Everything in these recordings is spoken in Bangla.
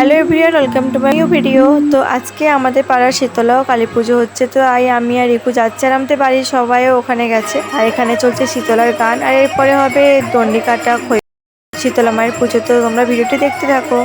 Hello everyone welcome to my new video. তো আজকে আমাদের পাড়ার শীতলাও কালী পুজো হচ্ছে, তো আই, আমি আর রিকু যাচ্ছে আর আমাদের বাড়ির সবাইও ওখানে গেছে। আর এখানে চলছে শীতলার গান, আর এরপরে হবে দণ্ডিকাটা শীতলা মায়ের পুজো। তো তোমরা ভিডিওটি দেখতে থাকো।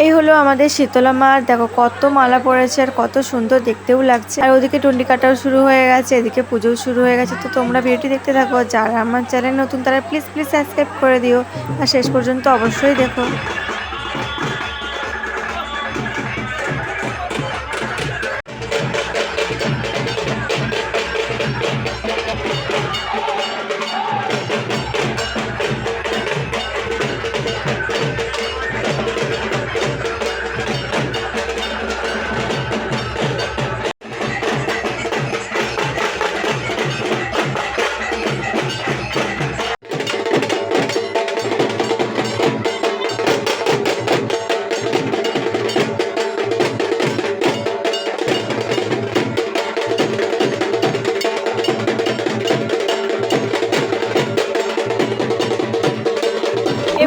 এই হলো আমাদের শীতলা মার দেখো, কত মালা পড়েছে আর কত সুন্দর দেখতেও লাগছে। আর ওদিকে টুন্ডি কাটাও শুরু হয়ে গেছে, এদিকে পুজোও শুরু হয়ে গেছে। তো তোমরা ভিডিওটি দেখতে থাকো। যারা আমার চ্যানেল নতুন, তারা প্লিজ প্লিজ সাবস্ক্রাইব করে দিও। আর শেষ পর্যন্ত অবশ্যই দেখো।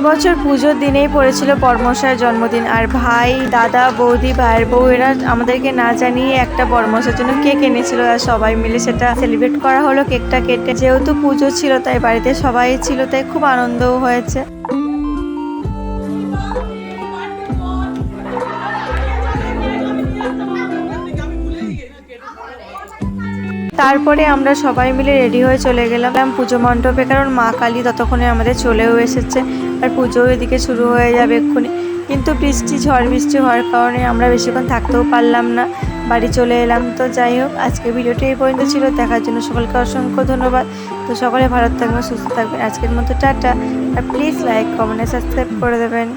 এবছর পুজোর দিনেই পড়েছিল বর্মশার জন্মদিন। আর ভাই, দাদা, বৌদি, ভাইয়ের বউ, এরা আমাদেরকে না জানিয়ে একটা বর্মশার জন্য কেক এনেছিল আর সবাই মিলে সেটা সেলিব্রেট করা হলো। কেকটা কেটে যেহেতু পুজো ছিল, তাই বাড়িতে সবাই ছিল, তাই খুব আনন্দও হয়েছে। তারপরে আমরা সবাই মিলে রেডি হয়ে চলে গেলাম। পুজো মণ্ডপে, কারণ মা কালী ততক্ষণে আমাদের চলেও এসেছে। আর পুজো এদিকে শুরু হয়ে যাবে এক্ষুনি। কিন্তু বৃষ্টি, ঝড় বৃষ্টি হওয়ার কারণে আমরা বেশিক্ষণ থাকতেও পারলাম না। বাড়ি চলে এলাম। তো যাই হোক আজকে ভিডিওটি এই পর্যন্ত ছিল। দেখার জন্য সকলকে অসংখ্য ধন্যবাদ। তো সকলে ভালো থাকবেন, সুস্থ থাকবেন। আজকের মতো টাটা। আর প্লিজ লাইক, কমেন্ট, সাবস্ক্রাইব করে দেবেন।